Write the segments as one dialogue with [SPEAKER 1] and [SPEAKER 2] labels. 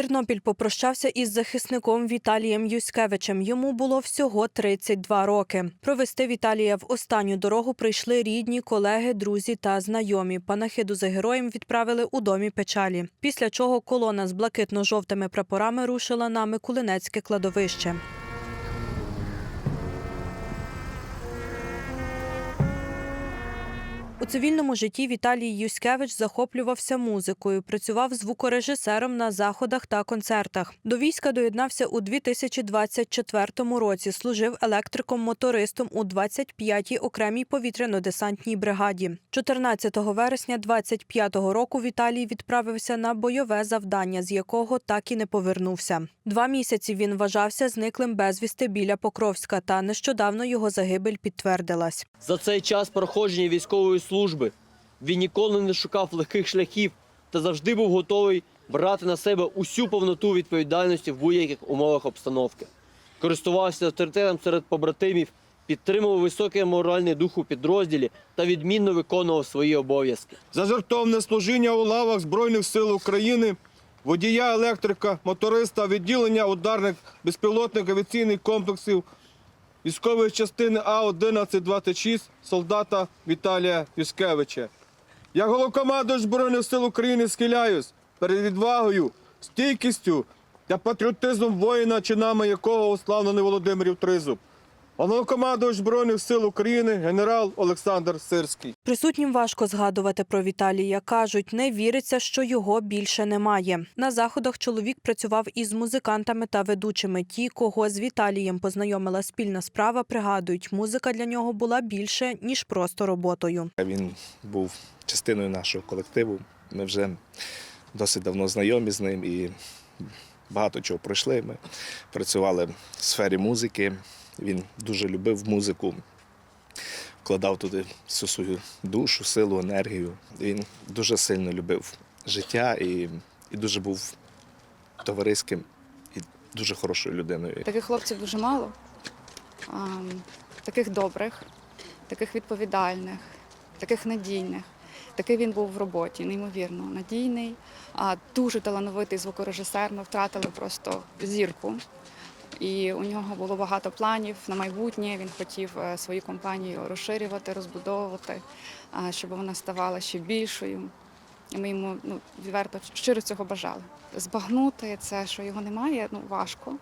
[SPEAKER 1] Тернопіль попрощався із захисником Віталієм Юськевичем. Йому було всього 32 роки. Провести Віталія в останню дорогу прийшли рідні, колеги, друзі та знайомі. Панахиду за героєм відправили у домі печалі. Після чого колона з блакитно-жовтими прапорами рушила на Микулинецьке кладовище. У цивільному житті Віталій Юськевич захоплювався музикою, працював звукорежисером на заходах та концертах. До війська доєднався у 2024 році. Служив електриком-мотористом у 25-й окремій повітряно-десантній бригаді. 14 вересня 25-го року Віталій відправився на бойове завдання, з якого так і не повернувся. Два місяці він вважався зниклим безвісти біля Покровська, та нещодавно його загибель підтвердилась.
[SPEAKER 2] За цей час проходження військової служби він ніколи не шукав легких шляхів та завжди був готовий брати на себе усю повноту відповідальності в будь-яких умовах обстановки. Користувався авторитетом серед побратимів, підтримував високий моральний дух у підрозділі та відмінно виконував свої обов'язки.
[SPEAKER 3] за жертовне служіння у лавах Збройних сил України, водія електрика, моториста, відділення ударних безпілотних авіаційних комплексів військової частини А-1126 солдата Віталія Юскевича. Я головкомандуюч Збройних сил України схиляюсь перед відвагою, стійкістю та патріотизмом воїна, чинами якого уславлений Володимирів Тризуб. Головнокомандувач Збройних сил України генерал Олександр Сирський.
[SPEAKER 1] Присутнім важко згадувати про Віталія. Кажуть, не віриться, що його більше немає. На заходах чоловік працював із музикантами та ведучими. Ті, кого з Віталієм познайомила спільна справа, пригадують, музика для нього була більше ніж просто роботою.
[SPEAKER 4] Він був частиною нашого колективу. Ми вже досить давно знайомі з ним і багато чого пройшли. Ми працювали в сфері музики. Він дуже любив музику, вкладав туди всю свою душу, силу, енергію. Він дуже сильно любив життя і, і дуже був товариським і дуже хорошою людиною.
[SPEAKER 5] Таких хлопців дуже мало, а, таких добрих, таких відповідальних, таких надійних. Такий він був в роботі, неймовірно надійний, а дуже талановитий звукорежисер. Ми втратили просто зірку. І у нього було багато планів на майбутнє. Він хотів е, свою компанію розширювати, розбудовувати, щоб вона ставала ще більшою. І ми йому ну, відверто щиро цього бажали. Збагнути це, що його немає, ну важко.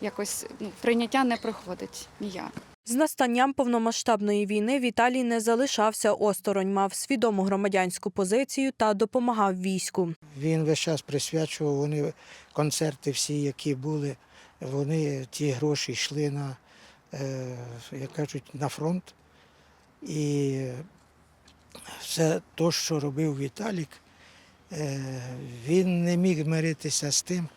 [SPEAKER 5] Якось ну, прийняття не приходить ніяк.
[SPEAKER 1] З настанням повномасштабної війни Віталій не залишався осторонь, мав свідому громадянську позицію та допомагав війську.
[SPEAKER 6] Він весь час присвячував вони концерти, всі, які були. Вони ті гроші йшли на, е, як кажуть, на фронт. І все те, що робив Віталік, е, він не міг миритися з тим,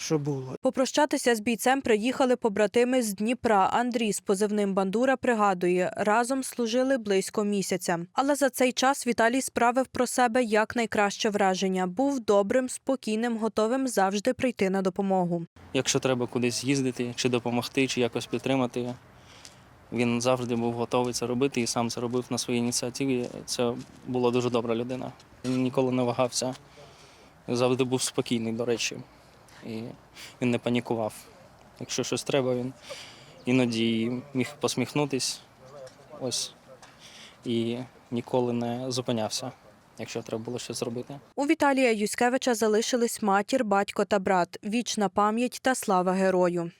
[SPEAKER 6] що було.
[SPEAKER 1] Попрощатися з бійцем приїхали побратими з Дніпра. Андрій з позивним Бандура пригадує, разом служили близько місяця. Але за цей час Віталій справив про себе якнайкраще враження. Був добрим, спокійним, готовим завжди прийти на допомогу.
[SPEAKER 7] Якщо треба кудись їздити, чи допомогти, чи якось підтримати, він завжди був готовий це робити і сам це робив на своїй ініціативі. Це була дуже добра людина. Він ніколи не вагався, завжди був спокійний, до речі. І він не панікував. Якщо щось треба, він іноді міг посміхнутись ось і ніколи не зупинявся, якщо треба було щось зробити.
[SPEAKER 1] У Віталія Юськевича залишились матір, батько та брат. Вічна пам'ять та слава герою.